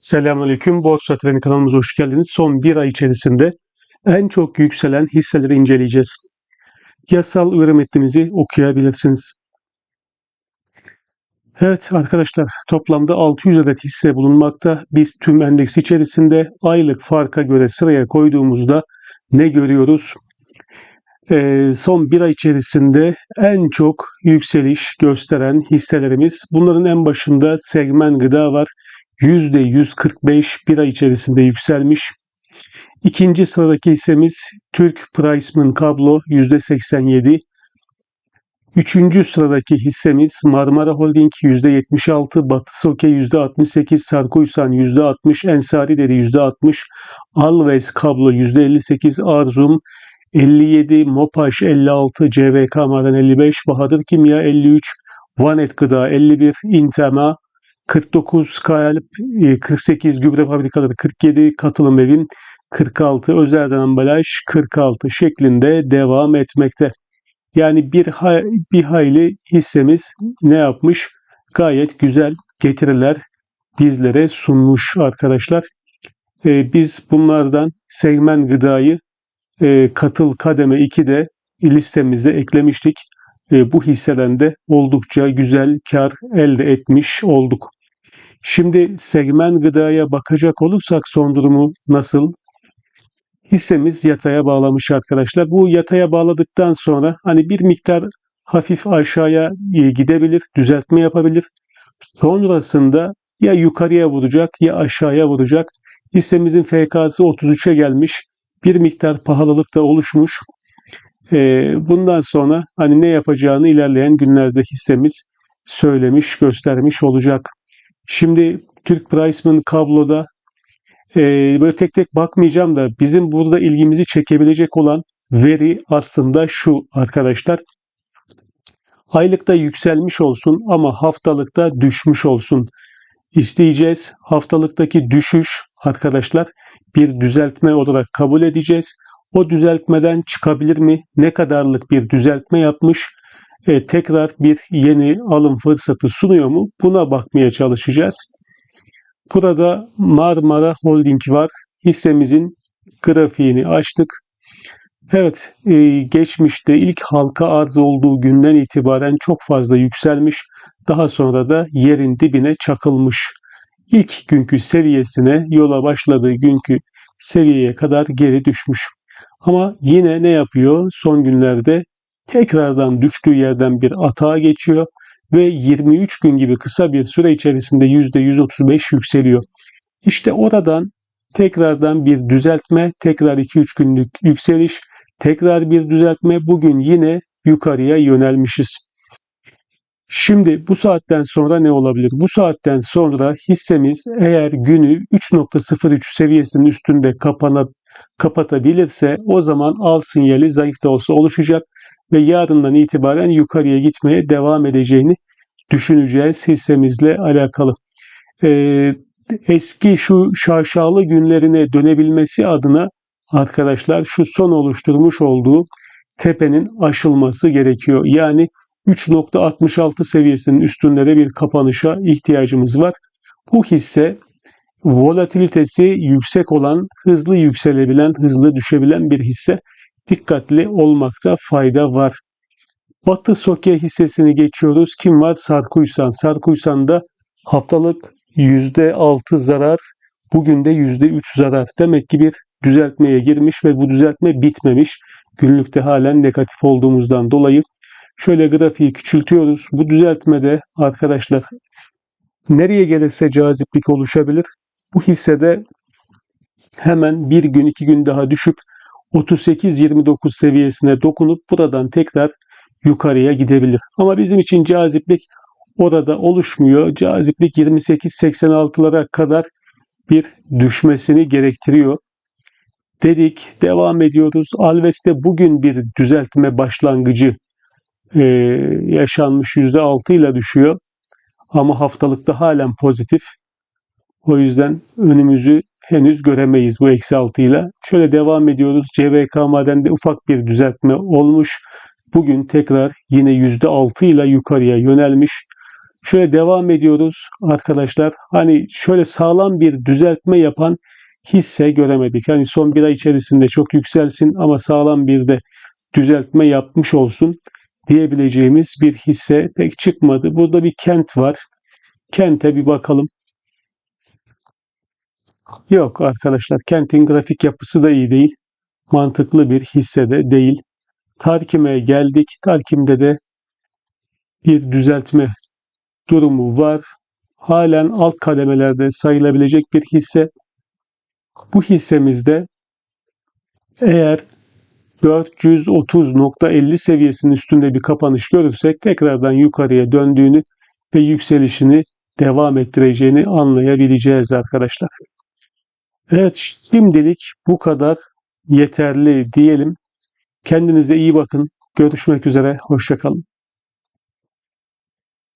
Selamünaleyküm. Borsa Treni kanalımıza hoş geldiniz. Son bir ay içerisinde en çok yükselen hisseleri inceleyeceğiz. Yasal ürün metnimizi okuyabilirsiniz. Evet arkadaşlar toplamda 600 adet hisse bulunmakta. Biz tüm endeks içerisinde aylık farka göre sıraya koyduğumuzda ne görüyoruz? Ee, son bir ay içerisinde en çok yükseliş gösteren hisselerimiz. Bunların en başında segmen gıda var. %145 bir ay içerisinde yükselmiş. İkinci sıradaki hissemiz Türk Priceman Kablo %87. Üçüncü sıradaki hissemiz Marmara Holding %76, Batı Soke %68, Sarkuysan %60, Ensari Deri %60, Alves Kablo %58, Arzum 57, Mopaş 56, CVK Maden 55, Bahadır Kimya 53, Vanet Gıda 51, Intema 49 Kalp, 48 gübre fabrikaları 47, katılım evin 46, özelden ambalaj 46 şeklinde devam etmekte. Yani bir, hay, bir hayli hissemiz ne yapmış? Gayet güzel getiriler bizlere sunmuş arkadaşlar. Ee, biz bunlardan segmen gıdayı e, katıl kademe 2'de listemize eklemiştik. E, bu hisseden de oldukça güzel kar elde etmiş olduk. Şimdi segmen gıdaya bakacak olursak son durumu nasıl? Hissemiz yataya bağlamış arkadaşlar. Bu yataya bağladıktan sonra hani bir miktar hafif aşağıya e, gidebilir, düzeltme yapabilir. Sonrasında ya yukarıya vuracak ya aşağıya vuracak. Hissemizin FK'sı 33'e gelmiş. Bir miktar pahalılık da oluşmuş. E, bundan sonra hani ne yapacağını ilerleyen günlerde hissemiz söylemiş, göstermiş olacak. Şimdi Türk Priceman kabloda e, böyle tek tek bakmayacağım da bizim burada ilgimizi çekebilecek olan veri aslında şu arkadaşlar. Aylıkta yükselmiş olsun ama haftalıkta düşmüş olsun isteyeceğiz. Haftalıktaki düşüş arkadaşlar bir düzeltme olarak kabul edeceğiz. O düzeltmeden çıkabilir mi? Ne kadarlık bir düzeltme yapmış? E, tekrar bir yeni alım fırsatı sunuyor mu? Buna bakmaya çalışacağız. Burada Marmara Holding var. Hissemizin grafiğini açtık. Evet, e, geçmişte ilk halka arz olduğu günden itibaren çok fazla yükselmiş. Daha sonra da yerin dibine çakılmış. İlk günkü seviyesine, yola başladığı günkü seviyeye kadar geri düşmüş. Ama yine ne yapıyor? Son günlerde tekrardan düştüğü yerden bir atağa geçiyor ve 23 gün gibi kısa bir süre içerisinde %135 yükseliyor. İşte oradan tekrardan bir düzeltme, tekrar 2-3 günlük yükseliş, tekrar bir düzeltme, bugün yine yukarıya yönelmişiz. Şimdi bu saatten sonra ne olabilir? Bu saatten sonra hissemiz eğer günü 3.03 seviyesinin üstünde kapana, kapatabilirse o zaman al sinyali zayıf da olsa oluşacak ve yarından itibaren yukarıya gitmeye devam edeceğini düşüneceğiz hissemizle alakalı. Ee, eski şu şaşalı günlerine dönebilmesi adına arkadaşlar şu son oluşturmuş olduğu tepenin aşılması gerekiyor. Yani 3.66 seviyesinin üstünde bir kapanışa ihtiyacımız var. Bu hisse volatilitesi yüksek olan, hızlı yükselebilen, hızlı düşebilen bir hisse dikkatli olmakta fayda var. Batı Soke hissesini geçiyoruz. Kim var? Sarkuysan. Sarkuysan'da haftalık %6 zarar, bugün de %3 zarar. Demek ki bir düzeltmeye girmiş ve bu düzeltme bitmemiş. Günlükte halen negatif olduğumuzdan dolayı. Şöyle grafiği küçültüyoruz. Bu düzeltmede arkadaşlar nereye gelirse caziplik oluşabilir. Bu hissede hemen bir gün iki gün daha düşüp 38-29 seviyesine dokunup buradan tekrar yukarıya gidebilir. Ama bizim için caziplik orada oluşmuyor. Caziplik 28-86'lara kadar bir düşmesini gerektiriyor. Dedik, devam ediyoruz. Alves'te bugün bir düzeltme başlangıcı e, yaşanmış %6 ile düşüyor. Ama haftalıkta halen pozitif. O yüzden önümüzü henüz göremeyiz bu eksi 6 ile. Şöyle devam ediyoruz. CVK madende ufak bir düzeltme olmuş. Bugün tekrar yine %6 ile yukarıya yönelmiş. Şöyle devam ediyoruz arkadaşlar. Hani şöyle sağlam bir düzeltme yapan hisse göremedik. Hani son bir ay içerisinde çok yükselsin ama sağlam bir de düzeltme yapmış olsun diyebileceğimiz bir hisse pek çıkmadı. Burada bir kent var. Kente bir bakalım. Yok arkadaşlar kentin grafik yapısı da iyi değil. Mantıklı bir hisse de değil. Tarkim'e geldik. Tarkim'de de bir düzeltme durumu var. Halen alt kademelerde sayılabilecek bir hisse. Bu hissemizde eğer 430.50 seviyesinin üstünde bir kapanış görürsek tekrardan yukarıya döndüğünü ve yükselişini devam ettireceğini anlayabileceğiz arkadaşlar. Evet şimdilik bu kadar yeterli diyelim. Kendinize iyi bakın. Görüşmek üzere. Hoşçakalın.